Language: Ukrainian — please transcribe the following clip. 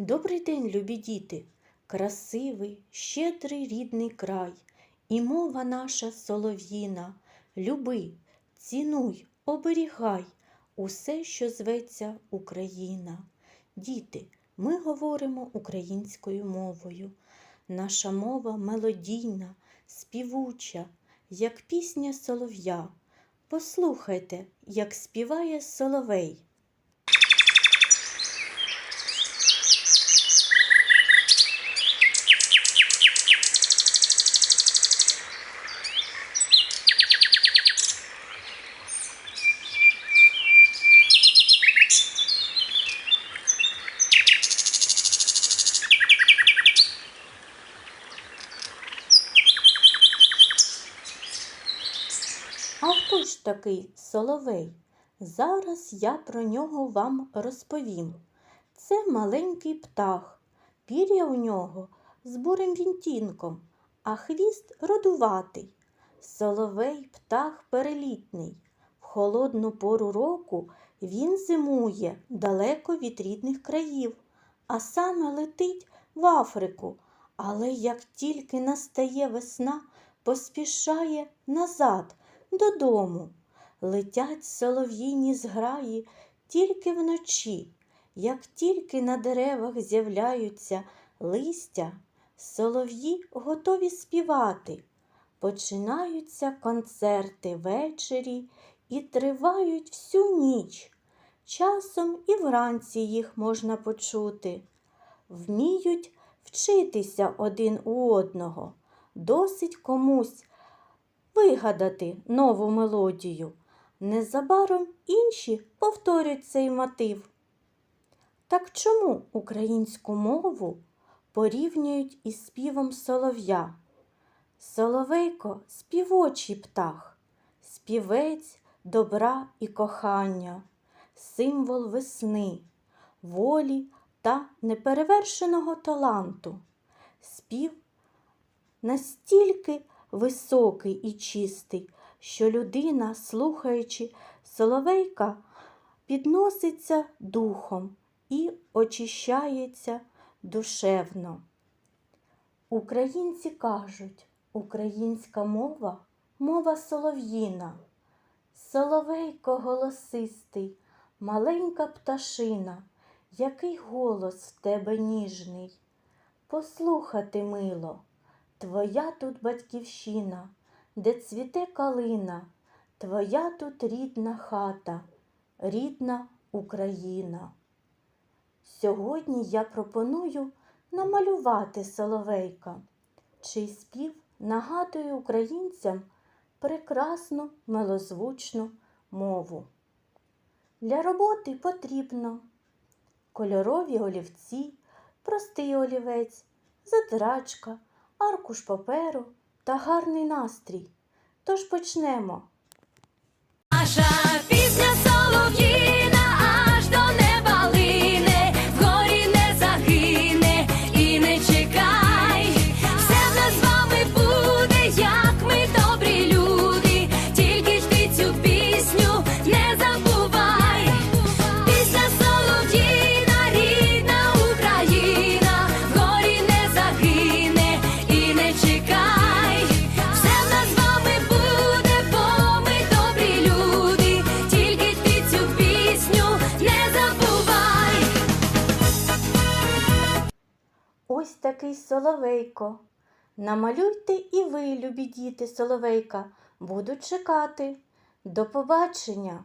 Добрий день, любі діти, красивий, щедрий рідний край, і мова наша солов'їна. Люби, цінуй, оберігай усе, що зветься Україна. Діти, ми говоримо українською мовою. Наша мова мелодійна, співуча, як пісня солов'я. Послухайте, як співає соловей. А хто ж такий соловей? Зараз я про нього вам розповім. Це маленький птах, пір'я у нього з бурим вінтінком, а хвіст родуватий. Соловей птах перелітний. В холодну пору року він зимує далеко від рідних країв, а саме летить в Африку. Але як тільки настає весна, поспішає назад додому. Летять солов'їні зграї тільки вночі. Як тільки на деревах з'являються листя, солов'ї готові співати. Починаються концерти ввечері і тривають всю ніч. Часом і вранці їх можна почути. Вміють вчитися один у одного. Досить комусь вигадати нову мелодію. Незабаром інші повторять цей мотив. Так чому українську мову порівнюють із співом солов'я? Соловейко співочий птах, співець добра і кохання, символ весни, волі та неперевершеного таланту. Спів настільки високий і чистий, що людина, слухаючи соловейка, підноситься духом і очищається душевно. Українці кажуть, українська мова мова солов'їна. Соловейко голосистий, маленька пташина, який голос в тебе ніжний. Послухати мило, твоя тут батьківщина, де цвіте калина, твоя тут рідна хата, рідна Україна. Сьогодні я пропоную намалювати соловейка, чий спів нагадує українцям прекрасну милозвучну мову. Для роботи потрібно кольорові олівці, простий олівець, затирачка, аркуш паперу та гарний настрій. Тож почнемо. Наша Такий соловейко. Намалюйте і ви, любі діти, соловейка. Буду чекати. До побачення!